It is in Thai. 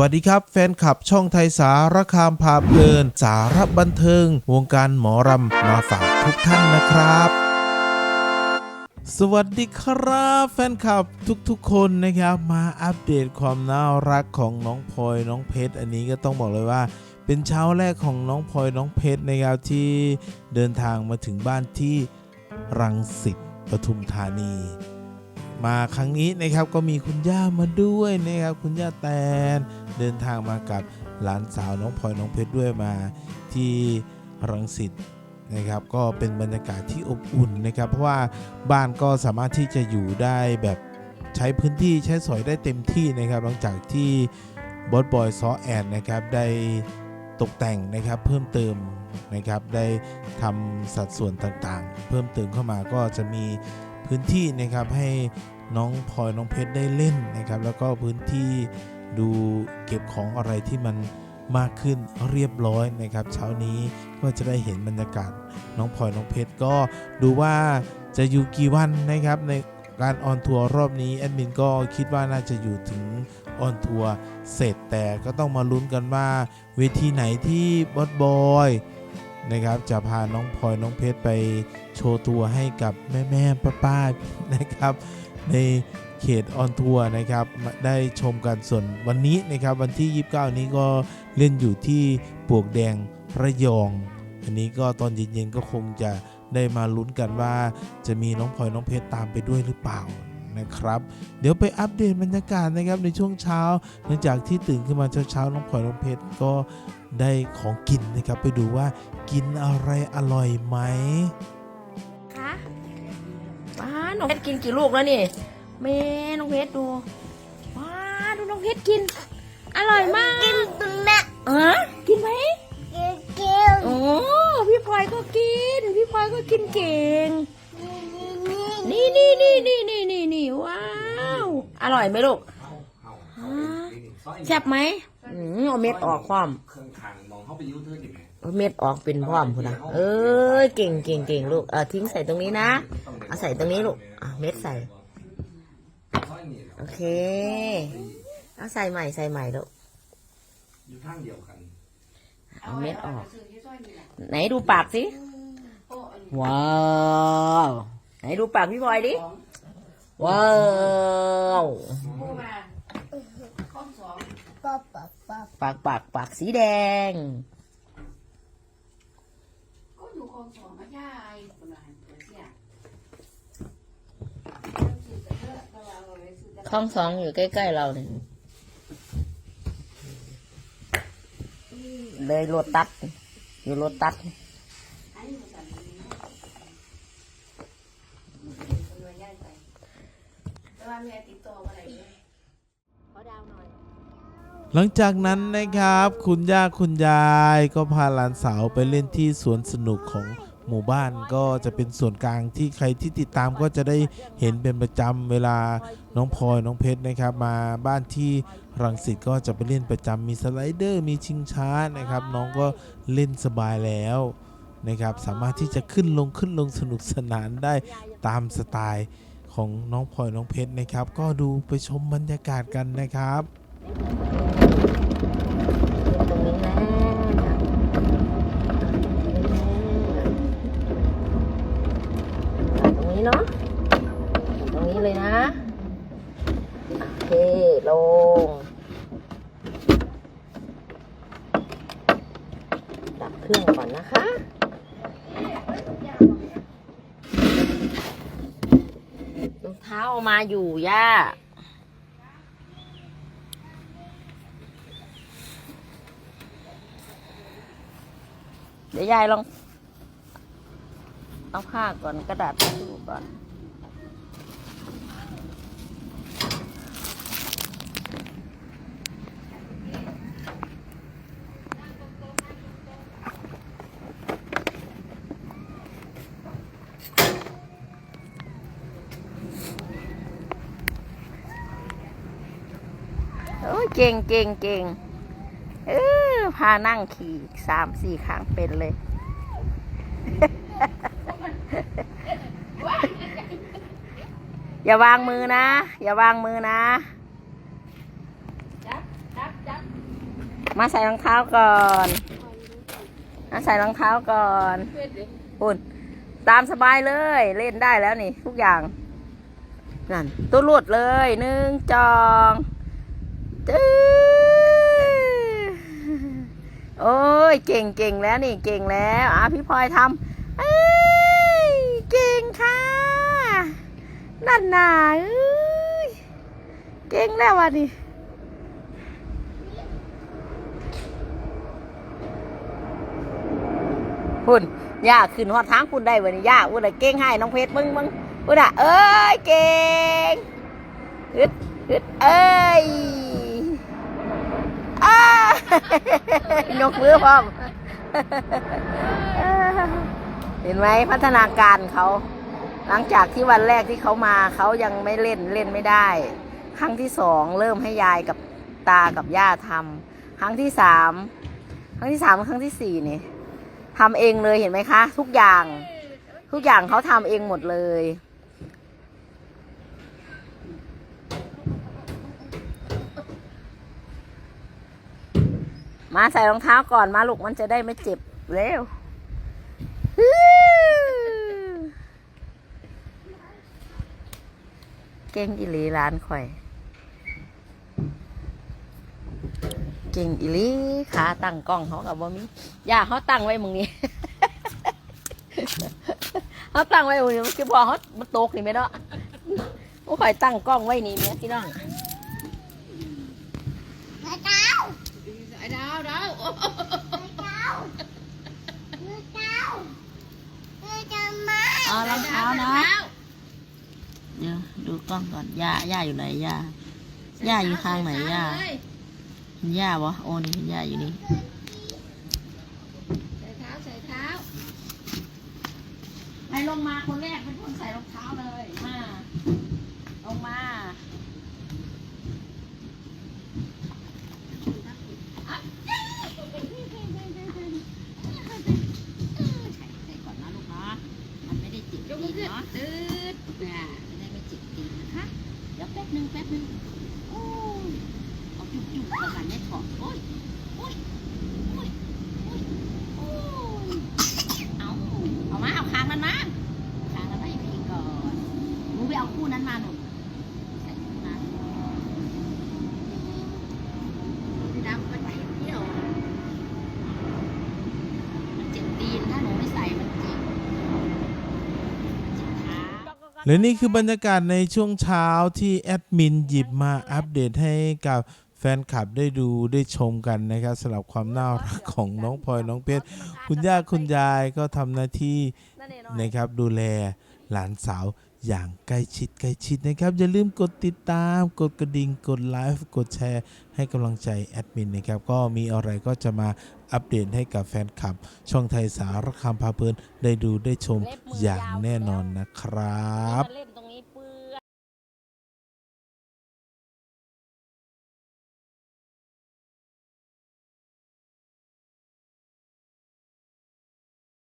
วัสดีครับ แฟนคลับช่องไทยสารคามพาเพลิน สารบันเทิง วงการหมอรำมาฝากทุกท่านนะครับสวัสดีครับแฟนคลับทุกๆคนนะครับมาอัปเดตความน่ารักของน้องพลอยน้องเพชรอันนี้ก็ต้องบอกเลยว่า เป็นเช้าแรกของน้องพลอยน้องเพชรนะครับที่เดินทางมาถึงบ้านที่รังสิตปทุมธานี มาครั้งนี้นะครับก็มีคุณย่ามาด้วยนะครับคุณย่าแตนเดินทางมากับหลานสาวน้องพลอยน้องเพชรด้วยมาที่รังสิตนะครับก็เป็นบรรยากาศที่อบอุ่นนะครับเพราะว่าบ้านก็สามารถที่จะอยู่ได้แบบใช้พื้นที่ใช้สอยได้เต็มที่นะครับหลังจากที่บอสบอยซอแอนนะครับได้ตกแต่งนะครับเพิ่มเติมนะครับได้ทำสัดส่วนต่างๆ เพิ่มเติมเข้ามาก็จะมี พื้นที่นะครับให้น้องพลอยน้องเพชรได้เล่นนะครับ แล้วก็พื้นที่ดูเก็บของอะไรที่มันมากขึ้นเรียบร้อยนะครับ เช้านี้ก็จะได้เห็นบรรยากาศน้องพลอยน้องเพชรก็ดูว่าจะอยู่กี่วันนะครับในการออนทัวร์รอบนี้แอดมินก็คิดว่าน่าจะอยู่ถึงออนทัวร์เสร็จแต่ก็ต้องมาลุ้นกันว่าเวทีไหนที่บอสบอย นะครับ จะพาน้องพลอยน้องเพชรไปโชว์ตัวให้กับแม่แม่ป้าป้าๆนะครับ ในเขตออนทัวร์นะครับ ได้ชมกันส่วนวันนี้นะครับ วันที่ 29 นี้ก็เล่นอยู่ที่ปวกแดงระยอง อันนี้ก็ตอนเย็นๆก็คงจะได้มาลุ้นกันว่าจะมีน้องพลอยน้องเพชรตามไปด้วยหรือเปล่า นะครับ เดี๋ยวไปอัปเดตบรรยากาศนะครับในช่วงเช้าหลังจากที่ตื่นขึ้นมาเช้าๆน้องพลอยน้องเพชรก็ได้ของกินนะครับไปดูว่ากินอะไรอร่อยไหมคะว้าน้องเพชรกินกี่ลูกแล้วนี่แม่น้องเพชรดูว้าดูน้องเพชรกิน อร่อยมากกินตุนแม่เออกินไหมกินกินโอ้พี่พลอยก็กิน พี่พลอยก็กินเก่ง นี่นี่นี่นี่นี่นี่นี่ว้าว อร่อยไหมลูกแซ่บไหมอืมเอาเม็ดออกความเครื่องทางมองเขาไปยุ่งเธอดิแม่เอาเม็ดออกเป็นพร้อมพุ่นนะเอ้ยเก่งเก่งเก่งลูกเออทิ้งใส่ตรงนี้นะเอาใส่ตรงนี้ลูกอะเม็ดใส่ โอเค เอาใส่ใหม่ใส่ใหม่ลูกอยู่ข้างเดียวกันเอาเม็ดออก ไหนดูปากสิ ว้าว ไหนดูปากพี่บอยดิ ว้าวป๊าป๊าป๊าปากปากปากสีแดงคลองสองอยู่ใกล้ ๆ เราเนี่ยเลยโรตัสอยู่โรตัส ขอดาวหน่อย หลังจากนั้นนะครับ คุณย่าคุณยายก็พาหลานสาวไปเล่นที่สวนสนุกของหมู่บ้านก็จะเป็นส่วนกลางที่ใครที่ติดตามก็จะได้เห็นเป็นประจำเวลาน้องพลอยน้องเพชรนะครับ มาบ้านที่รังสิตก็จะไปเล่นประจำมีสไลเดอร์มีชิงช้านะครับ น้องก็เล่นสบายแล้วนะครับ สามารถที่จะขึ้นลงขึ้นลงสนุกสนานได้ตามสไตล์ ของน้องพลอยน้องเพชรนะครับ ก็ดูไปชมบรรยากาศกันนะครับตรงนี้นะตรงนี้เนาะตรงนี้เลยนะ โอเค ลง ดับเครื่องก่อนนะคะ้าเอามาอยู่ย่าเดี๋ยวยายลอง เอาผ้าก่อนกระดาษทิชชู่ก่อน เก่งเก่งเก่งเออพานั่งขี่สามสี่ครั้งเป็นเลย อย่าวางมือนะ อย่าวางมือนะมาใส่รองเท้าก่อนมาใส่รองเท้าก่อนปุ่นตามสบายเลย เล่นได้แล้วนี่ ทุกอย่าง นั่นตัวหลุดเลยหนึ่งจอง ตื้อโอ้ยเก่งเก่งแล้วนี่เก่งแล้วอะพี่พลอยทำเอ้ยเก่งค่ะนั่นน่ะเอ้ยเก่งแล้ววันนี้พุ่นย่าขึ้นหอดทางพุ่นได้วันนี้ย่าพุ่นอะเก่งให้น้องเพชรมึงมึงพุ่นอะเอ้ยเก่งฮึดฮึดเอ้ย ยกมือพร้อม เห็นไหมพัฒนาการเขา หลังจากที่วันแรกที่เขามาเขายังไม่เล่นเล่นไม่ได้ ครั้งที่สองเริ่มให้ยายกับตากับย่าทำครั้งที่สามครั้งที่สามครั้งที่สี่นี่ทำเองเลยเห็นไหมคะ ทุกอย่าง ทุกอย่างเขาทำเองหมดเลย มาใส่รองเท้าก่อนมาลูกมันจะได้ไม่เจ็บเร็วเก่งอีหลีร้านข่อย เก่งอีหลีขาตั้งกล้องเขากับบ่มีอย่าเขาตั้งไว้มึงนี้เขาตั้งไว้มึงนี้คือพอเขามันตกนี่ไหมเนาะข่อยตั้งกล้องไว้นี่แม่พี่น้องเจ้า ไอ้ดาวดาวเจ้าเจ้าเจ้ามาเอารองเท้านะเดี๋ยวดูกล้องก่อนย่าย่าอยู่ไหนย่าย่าอยู่ทางไหนย่าเห็นย่าบ่โอ้นี่เห็นย่าอยู่นี่ใส่เท้าใส่เท้าใครลงมาคนแรกเป็นคนใส่รองเท้าเลยมาลงมาใส่ก่อนนะลูกเนาะมันไม่ได้จิก ยก ตี มือน ขึ้น เนาะ ตืด น่ะไม่ได้ไม่จิกตีนนะคะ เดี๋ยวแป๊บหนึงแป๊บหนึงโอ้ยเอาจุ๊บจุ๊บๆประกันไม่ถอดโอ้ยโอ้ยโอ้ยโอ้ยโอ้ยเอาเอามาเอาคางมันมาคางมันมาให้พี่ก่อนหนูไปเอาคู่นั้นมาหนูใส่คู่นั้น ดำมันไปเที่ยว มันเจ็บตีนถ้าหนูไม่ใส่มันเจ็บเจ็บขา และนี่คือบรรยากาศในช่วงเช้าที่แอดมินหยิบมาอัปเดตให้กับแฟนคลับได้ดูได้ชมกันนะครับสำหรับความน่ารักของน้องพลอยน้องเพชรคุณย่าคุณยายก็ทำหน้าที่นั่นเองเนาะนะครับดูแลหลานสาว อย่างใกล้ชิดใกล้ชิดนะครับ อย่าลืมกดติดตามกดกระดิ่งกดไลฟ์กดแชร์ ให้กำลังใจแอดมินนะครับ ก็มีอะไรก็จะมาอัปเดตให้กับแฟนคลับ ช่องไทยสารคามพาเพลินได้ดูได้ชมอย่างแน่นอนนะครับ